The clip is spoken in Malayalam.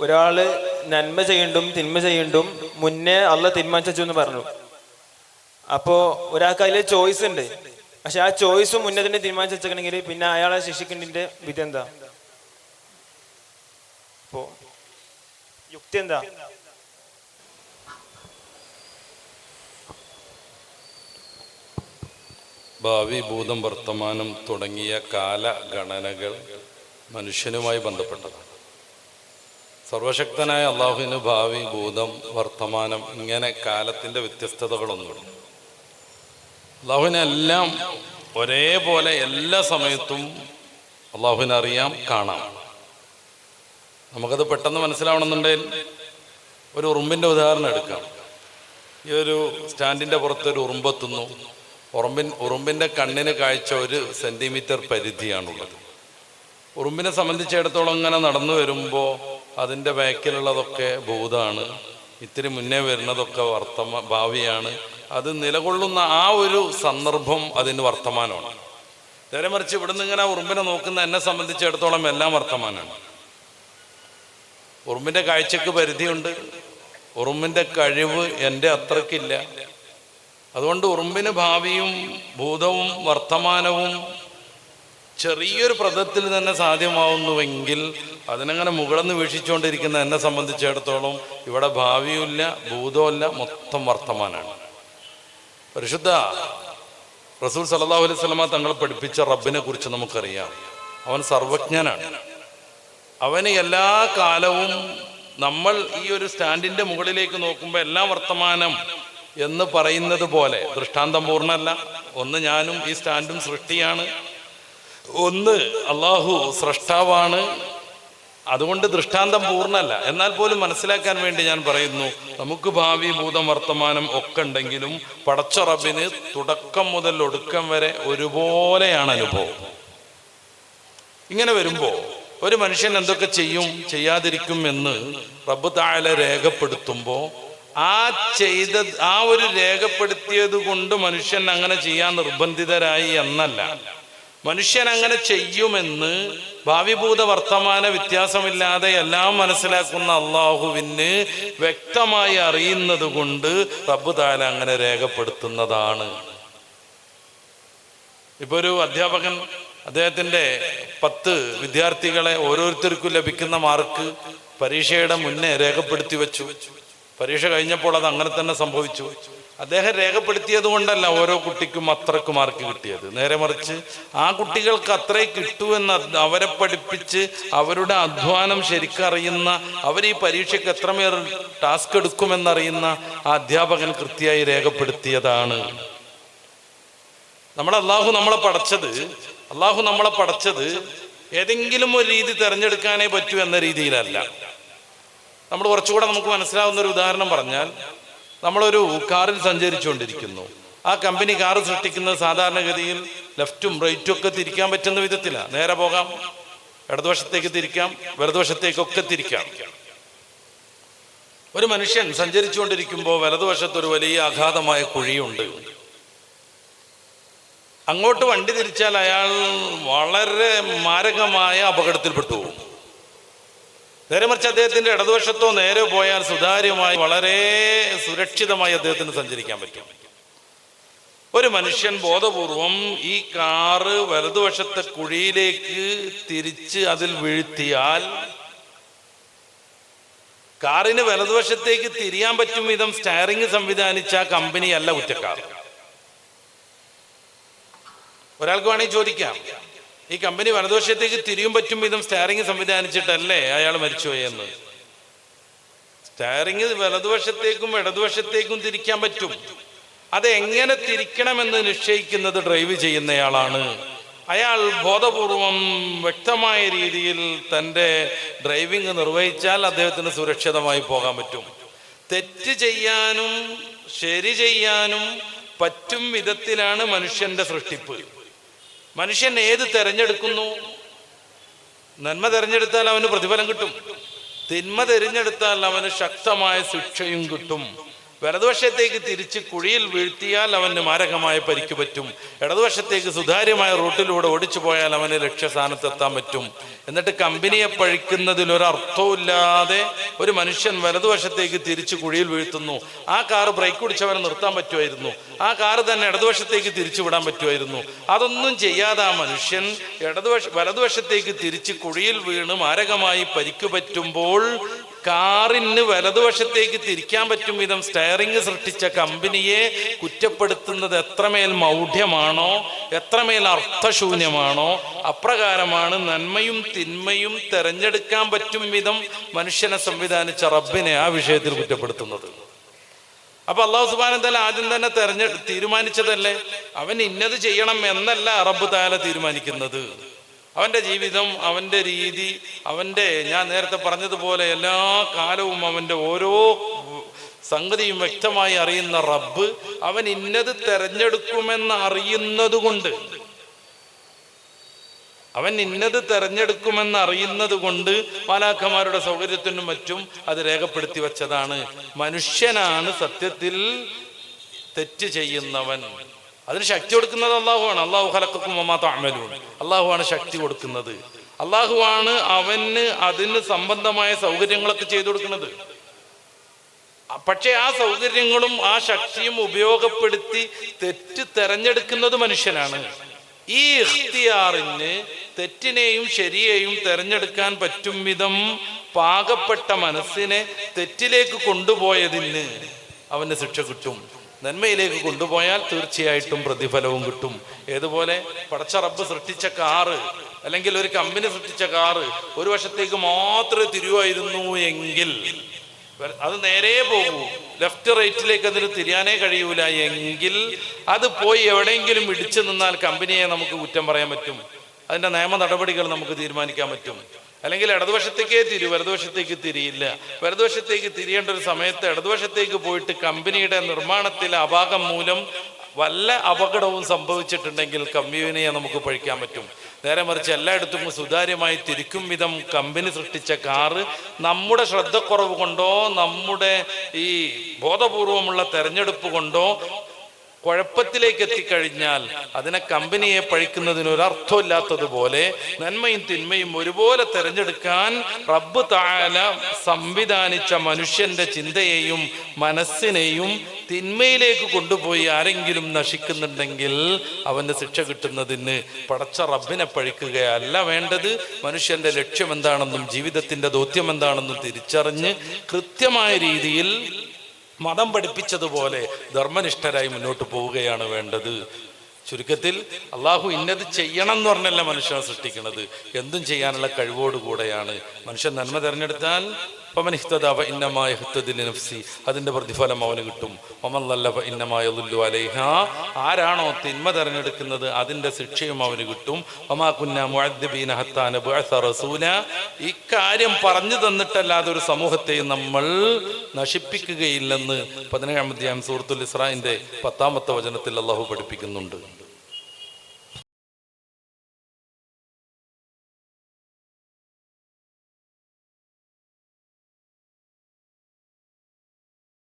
ഒരാൾ നന്മ ചെയ്യണ്ടും തിന്മ ചെയ്യണ്ടും മുന്നേ അല്ല തീരുമാനിച്ചു എന്ന് പറഞ്ഞു. അപ്പോ ഒരാൾക്ക് അതിൽ ചോയ്സ് ഉണ്ട്. പക്ഷെ ആ ചോയ്സ് മുന്നേ തന്നെ തീരുമാനിച്ചു പിന്നെ അയാളെ ശിക്ഷിക്കേണ്ടതിന്റെ വിധി എന്താ? അപ്പോ യുക്തി എന്താ? ഭാവി ഭൂതം വർത്തമാനം തുടങ്ങിയ കാലഗണനകൾ മനുഷ്യനുമായി ബന്ധപ്പെട്ടതാണ്. സർവശക്തനായ അള്ളാഹുവിന് ഭാവി ഭൂതം വർത്തമാനം ഇങ്ങനെ കാലത്തിന്റെ വ്യത്യസ്തതകളൊന്നുമില്ല അള്ളാഹുവിനെല്ലാം ഒരേപോലെ എല്ലാ സമയത്തും അള്ളാഹുവിനെ അറിയാം കാണാം. നമുക്കത് പെട്ടെന്ന് മനസ്സിലാവണമെന്നുണ്ടെങ്കിൽ ഒരു ഉറുമ്പിന്റെ ഉദാഹരണം എടുക്കാം. ഈ ഒരു സ്റ്റാൻഡിന്റെ പുറത്ത് ഒരു ഉറുമ്പെത്തുന്നു. ഉറുമ്പിൻ ഉറുമ്പിന്റെ കണ്ണിന് കാഴ്ച ഒരു സെന്റിമീറ്റർ പരിധിയാണുള്ളത്. ഉറുമ്പിനെ സംബന്ധിച്ചിടത്തോളം ഇങ്ങനെ നടന്നു വരുമ്പോൾ അതിന്റെ ബാക്കിലുള്ളതൊക്കെ ഭൂതാണ്. ഇത്തിരി മുന്നേ വരുന്നതൊക്കെ വർത്തമ ഭാവിയാണ്. അത് നിലകൊള്ളുന്ന ആ ഒരു സന്ദർഭം അതിന് വർത്തമാനമാണ്. നേരെ മറിച്ച് ഇവിടുന്ന് ഇങ്ങനെ ഉറുമ്പിനെ നോക്കുന്ന എന്നെ സംബന്ധിച്ചിടത്തോളം എല്ലാം വർത്തമാനമാണ് ഉറുമ്പിന്റെ കാഴ്ചക്ക് പരിധിയുണ്ട്. ഉറുമ്പിന്റെ കഴിവ് എന്റെ അത്രക്കില്ല. അതുകൊണ്ട് ഉറുമ്പിന് ഭാവിയും ഭൂതവും വർത്തമാനവും ചെറിയൊരു പ്രതത്തിൽ തന്നെ സാധ്യമാവുന്നുവെങ്കിൽ അതിനങ്ങനെ മുകളന്ന് വീക്ഷിച്ചുകൊണ്ടിരിക്കുന്ന എന്നെ സംബന്ധിച്ചിടത്തോളം ഇവിടെ ഭാവിയുമില്ല ഭൂതവുമില്ല മൊത്തം വർത്തമാനാണ്. പരിശുദ്ധ റസൂൽ സല്ലല്ലാഹു അലൈഹി സ്വലമ തങ്ങൾ പഠിപ്പിച്ച റബ്ബിനെ കുറിച്ച് നമുക്കറിയാം. അവൻ സർവജ്ഞനാണ്. അവന് എല്ലാ കാലവും നമ്മൾ ഈ ഒരു സ്റ്റാൻഡിന്റെ മുകളിലേക്ക് നോക്കുമ്പോൾ എല്ലാം വർത്തമാനം എന്ന് പറയുന്നത് പോലെ ദൃഷ്ടാന്തം പൂർണമല്ല ഒന്ന് ഞാനും ഈ സ്റ്റാൻഡും സൃഷ്ടിയാണ്. ഒന്ന് അള്ളാഹു സ്രഷ്ടാവാണ്. അതുകൊണ്ട് ദൃഷ്ടാന്തം പൂർണമല്ല. എന്നാൽ പോലും മനസ്സിലാക്കാൻ വേണ്ടി ഞാൻ പറയുന്നു നമുക്ക് ഭാവി ഭൂതം വർത്തമാനം ഒക്കെ ഉണ്ടെങ്കിലും പടച്ച റബ്ബിന് തുടക്കം മുതൽ ഒടുക്കം വരെ ഒരുപോലെയാണ് അനുഭവം. ഇങ്ങനെ വരുമ്പോൾ ഒരു മനുഷ്യൻ എന്തൊക്കെ ചെയ്യും ചെയ്യാതിരിക്കും എന്ന് റബ്ബ് താഴെ രേഖപ്പെടുത്തുമ്പോൾ ആ ചെയ്ത ആ ഒരു രേഖപ്പെടുത്തിയത് കൊണ്ട് മനുഷ്യൻ അങ്ങനെ ചെയ്യാൻ നിർബന്ധിതരായി എന്നല്ല. മനുഷ്യൻ അങ്ങനെ ചെയ്യുമെന്ന് ഭാവിഭൂത വർത്തമാന വ്യത്യാസമില്ലാതെ എല്ലാം മനസ്സിലാക്കുന്ന അള്ളാഹുവിന് വ്യക്തമായി അറിയുന്നത് കൊണ്ട് റബ്ബ് അങ്ങനെ രേഖപ്പെടുത്തുന്നതാണ്. ഇപ്പൊ ഒരു അധ്യാപകൻ അദ്ദേഹത്തിന്റെ പത്ത് വിദ്യാർത്ഥികളെ ഓരോരുത്തർക്കും ലഭിക്കുന്ന മാർക്ക് പരീക്ഷയുടെ മുന്നേ രേഖപ്പെടുത്തി വെച്ചു. പരീക്ഷ കഴിഞ്ഞപ്പോൾ അത് അങ്ങനെ തന്നെ സംഭവിച്ചു. അദ്ദേഹം രേഖപ്പെടുത്തിയത് കൊണ്ടല്ല ഓരോ കുട്ടിക്കും അത്രയ്ക്ക് മാർക്ക് കിട്ടിയത്. നേരെ മറിച്ച് ആ കുട്ടികൾക്ക് അത്രേ കിട്ടൂ എന്ന് അവരെ പഠിപ്പിച്ച് അവരുടെ അധ്വാനം ശരിക്കറിയുന്ന അവർ ഈ പരീക്ഷയ്ക്ക് എത്രമേർ ടാസ്ക് എടുക്കുമെന്നറിയുന്ന ആ അധ്യാപകൻ കൃത്യമായി രേഖപ്പെടുത്തിയതാണ്. നമ്മൾ അള്ളാഹു നമ്മളെ പഠിച്ചത് അള്ളാഹു നമ്മളെ പഠിച്ചത് ഏതെങ്കിലും ഒരു രീതി തിരഞ്ഞെടുക്കാനേ പറ്റൂ എന്ന രീതിയിലല്ല. നമ്മൾ കുറച്ചുകൂടെ നമുക്ക് മനസ്സിലാവുന്ന ഒരു ഉദാഹരണം പറഞ്ഞാൽ നമ്മളൊരു കാറിൽ സഞ്ചരിച്ചുകൊണ്ടിരിക്കുന്നു. ആ കമ്പനി കാർ സൃഷ്ടിക്കുന്നത് സാധാരണഗതിയിൽ ലെഫ്റ്റും റൈറ്റും ഒക്കെ തിരിക്കാൻ പറ്റുന്ന വിധത്തിലാണ് നേരെ പോകാം ഇടതുവശത്തേക്ക് തിരിക്കാം വലതുവശത്തേക്കൊക്കെ തിരിക്കാം. ഒരു മനുഷ്യൻ സഞ്ചരിച്ചുകൊണ്ടിരിക്കുമ്പോൾ വലതുവശത്ത് ഒരു വലിയ അഗാധമായ കുഴിയുണ്ട്. അങ്ങോട്ട് വണ്ടി തിരിച്ചാൽ അയാൾ വളരെ മാരകമായ അപകടത്തിൽപ്പെട്ടു പോകും. നേരെ മറിച്ച് അദ്ദേഹത്തിന്റെ ഇടതുവശത്തോ നേരെ പോയാൽ സുതാര്യമായി വളരെ സുരക്ഷിതമായി അദ്ദേഹത്തിന് സഞ്ചരിക്കാൻ പറ്റും. ഒരു മനുഷ്യൻ ബോധപൂർവം ഈ കാറ് വലതുവശത്തെ കുഴിയിലേക്ക് തിരിച്ച് അതിൽ വീഴ്ത്തിയാൽ കാറിന് വലതുവശത്തേക്ക് തിരിയാൻ പറ്റും വിധം സ്റ്റയറിംഗ് സംവിധാനിച്ച കമ്പനിയല്ല കുറ്റക്കാർ. ഒരാൾക്ക് വേണമെങ്കിൽ ചോദിക്കാം. ഈ കമ്പനി വലതുവശത്തേക്ക് തിരിയും പറ്റും വിധം സ്റ്റാറിങ് സംവിധാനിച്ചിട്ടല്ലേ അയാൾ മരിച്ചുപോയെന്ന് സ്റ്റാറിങ് വലതുവശത്തേക്കും ഇടതുവശത്തേക്കും തിരിക്കാൻ പറ്റും. അത് എങ്ങനെ തിരിക്കണമെന്ന് നിശ്ചയിക്കുന്നത് ഡ്രൈവ് ചെയ്യുന്നയാളാണ്. അയാൾ ബോധപൂർവം വ്യക്തമായ രീതിയിൽ തന്റെ ഡ്രൈവിംഗ് നിർവഹിച്ചാൽ അദ്ദേഹത്തിന് സുരക്ഷിതമായി പോകാൻ പറ്റും. തെറ്റ് ചെയ്യാനും ശരി ചെയ്യാനും പറ്റും വിധത്തിലാണ് മനുഷ്യന്റെ സൃഷ്ടിപ്പ്. മനുഷ്യൻ ഏത് തെരഞ്ഞെടുക്കുന്നു? നന്മ തെരഞ്ഞെടുത്താൽ അവന് പ്രതിഫലം കിട്ടും. തിന്മ തിരഞ്ഞെടുത്താൽ അവന് ശക്തമായ ശിക്ഷയും കിട്ടും. വലതുവശത്തേക്ക് തിരിച്ച് കുഴിയിൽ വീഴ്ത്തിയാൽ അവന് മാരകമായ പരിക്ക് പറ്റും. ഇടതുവശത്തേക്ക് സുതാര്യമായ റൂട്ടിലൂടെ ഓടിച്ചു പോയാൽ അവന് ലക്ഷ്യസ്ഥാനത്തെത്താൻ പറ്റും. എന്നിട്ട് കമ്പനിയെ പഴിക്കുന്നതിൽ ഒരു അർത്ഥവുമില്ലാതെ ഒരു മനുഷ്യൻ വലതുവശത്തേക്ക് തിരിച്ച് കുഴിയിൽ വീഴ്ത്തുന്നു. ആ കാറ് ബ്രേക്ക് പിടിച്ചവനെ നിർത്താൻ പറ്റുമായിരുന്നു. ആ കാറ് തന്നെ ഇടതുവശത്തേക്ക് തിരിച്ചു വിടാൻ പറ്റുമായിരുന്നു. അതൊന്നും ചെയ്യാതെ ആ മനുഷ്യൻ ഇടതുവശ വലതുവശത്തേക്ക് തിരിച്ച് കുഴിയിൽ വീണ് മാരകമായി പരിക്ക് പറ്റുമ്പോൾ കാറിന് വലതുവശത്തേക്ക് തിരിക്കാൻ പറ്റും വിധം സ്റ്റയറിംഗ് സൃഷ്ടിച്ച കമ്പനിയെ കുറ്റപ്പെടുത്തുന്നത് എത്രമേൽ മൗഢ്യമാണോ എത്രമേൽ അർത്ഥശൂന്യമാണോ അപ്രകാരമാണ് നന്മയും തിന്മയും തെരഞ്ഞെടുക്കാൻ പറ്റും വിധം മനുഷ്യനെ സംവിധാനിച്ച റബ്ബിനെ ആ വിഷയത്തിൽ കുറ്റപ്പെടുത്തുന്നത്. അപ്പൊ അള്ളാഹു സുബാൻ തല ആദ്യം തന്നെ തെരഞ്ഞെടു തീരുമാനിച്ചതല്ലേ? അവൻ ഇന്നത് ചെയ്യണം എന്നല്ല റബ്ബ് താല തീരുമാനിക്കുന്നത്. അവന്റെ ജീവിതം അവന്റെ രീതി അവന്റെ ഞാൻ നേരത്തെ പറഞ്ഞതുപോലെ എല്ലാ കാലവും അവന്റെ ഓരോ സംഗതിയും വ്യക്തമായി അറിയുന്ന റബ്ബ് അവൻ ഇന്നത് തെരഞ്ഞെടുക്കുമെന്ന് അറിയുന്നത് കൊണ്ട് അവൻ ഇന്നത് തെരഞ്ഞെടുക്കുമെന്ന് അറിയുന്നത് കൊണ്ട് മാലാഖമാരുടെ സൗകര്യത്തിനും മറ്റും അത് രേഖപ്പെടുത്തി വച്ചതാണ്. മനുഷ്യനാണ് സത്യത്തിൽ തെറ്റ് ചെയ്യുന്നവൻ. അതിന് ശക്തി കൊടുക്കുന്നത് അള്ളാഹുവാണ്. അള്ളാഹു ഹലക്കും അമലൂൺ അള്ളാഹുവാണ് ശക്തി കൊടുക്കുന്നത്. അള്ളാഹുവാണ് അവന് അതിന് സംബന്ധമായ സൗകര്യങ്ങളൊക്കെ ചെയ്തു കൊടുക്കുന്നത്. പക്ഷെ ആ സൗകര്യങ്ങളും ആ ശക്തിയും ഉപയോഗപ്പെടുത്തി തെറ്റ് തെരഞ്ഞെടുക്കുന്നത് മനുഷ്യനാണ്. ഈ ഇഖ്തിയാറിന് തെറ്റിനെയും ശരിയെയും തെരഞ്ഞെടുക്കാൻ പറ്റും വിധം പാകപ്പെട്ട മനസ്സിനെ തെറ്റിലേക്ക് കൊണ്ടുപോയതിന് അവന് ശിക്ഷ കിട്ടും. നന്മയിലേക്ക് കൊണ്ടുപോയാൽ തീർച്ചയായിട്ടും പ്രതിഫലവും കിട്ടും. ഏതുപോലെ? പടച്ച റബ്ബ് സൃഷ്ടിച്ച കാറ് അല്ലെങ്കിൽ ഒരു കമ്പനി സൃഷ്ടിച്ച കാറ് ഒരു വശത്തേക്ക് മാത്രമേ തിരുവായിരുന്നു എങ്കിൽ അത് നേരെ പോകൂ. ലെഫ്റ്റ് റൈറ്റിലേക്ക് അതിന് തിരിയാനേ കഴിയൂല എങ്കിൽ അത് പോയി എവിടെയെങ്കിലും ഇടിച്ചു നിന്നാൽ കമ്പനിയെ നമുക്ക് കുറ്റം പറയാൻ പറ്റും. അതിന്റെ നിയമ നടപടികൾ നമുക്ക് തീരുമാനിക്കാൻ പറ്റും. അല്ലെങ്കിൽ ഇടതുവശത്തേക്കേ തിരി വലതുവശത്തേക്ക് തിരിയില്ല. വലതുവശത്തേക്ക് തിരിയേണ്ട ഒരു സമയത്ത് ഇടതുവശത്തേക്ക് പോയിട്ട് കമ്പനിയുടെ നിർമ്മാണത്തിലെ അപാകം മൂലം വല്ല അപകടവും സംഭവിച്ചിട്ടുണ്ടെങ്കിൽ കമ്പനിയെ നമുക്ക് പഴിക്കാൻ പറ്റും. നേരെ മറിച്ച് എല്ലായിടത്തും സുതാര്യമായി തിരിക്കും വിധം കമ്പനി സൃഷ്ടിച്ച കാറ് നമ്മുടെ ശ്രദ്ധക്കുറവ് കൊണ്ടോ നമ്മുടെ ഈ ബോധപൂർവമുള്ള തെരഞ്ഞെടുപ്പ് കൊണ്ടോ കുഴപ്പത്തിലേക്ക് എത്തിക്കഴിഞ്ഞാൽ അതിനെ കമ്പനിയെ പഴിക്കുന്നതിന് ഒരു അർത്ഥമില്ലാത്തതുപോലെ നന്മയും തിന്മയും ഒരുപോലെ തെരഞ്ഞെടുക്കാൻ റബ്ബ് താല സംവിധാനിച്ച മനുഷ്യന്റെ ചിന്തയെയും മനസ്സിനെയും തിന്മയിലേക്ക് കൊണ്ടുപോയി ആരെങ്കിലും നശിക്കുന്നുണ്ടെങ്കിൽ അവന്റെ ശിക്ഷ കിട്ടുന്നതിന് പടച്ച റബ്ബിനെ പഴിക്കുകയല്ല വേണ്ടത്. മനുഷ്യന്റെ ലക്ഷ്യം എന്താണെന്നും ജീവിതത്തിന്റെ ദൗത്യം എന്താണെന്നും തിരിച്ചറിഞ്ഞ് കൃത്യമായ രീതിയിൽ മതം പഠിപ്പിച്ചതുപോലെ ധർമ്മനിഷ്ഠരായി മുന്നോട്ട് പോവുകയാണ് വേണ്ടത്. ചുരുക്കത്തിൽ അള്ളാഹു ഇന്നത് ചെയ്യണം എന്ന് പറഞ്ഞല്ല മനുഷ്യനെ സൃഷ്ടിക്കുന്നത് എന്തും ചെയ്യാനുള്ള കഴിവോടുകൂടെയാണ്. മനുഷ്യൻ നന്മ തിരഞ്ഞെടുത്താൽ അതിന്റെ പ്രതിഫലം അവന് കിട്ടും. ആരാണോ തിന്മ തെരഞ്ഞെടുക്കുന്നത് അതിന്റെ ശിക്ഷയും അവന് കിട്ടും. ഒമാ കുന്ന ഹത്താന റസൂല. ഇക്കാര്യം പറഞ്ഞു തന്നിട്ടല്ലാതെ ഒരു സമൂഹത്തെയും നമ്മൾ നശിപ്പിക്കുകയില്ലെന്ന് പതിനേഴാമത്തെ സൂറത്തുൽ ഇസ്രായിന്റെ പത്താമത്തെ വചനത്തിൽ അള്ളാഹു പഠിപ്പിക്കുന്നുണ്ട്.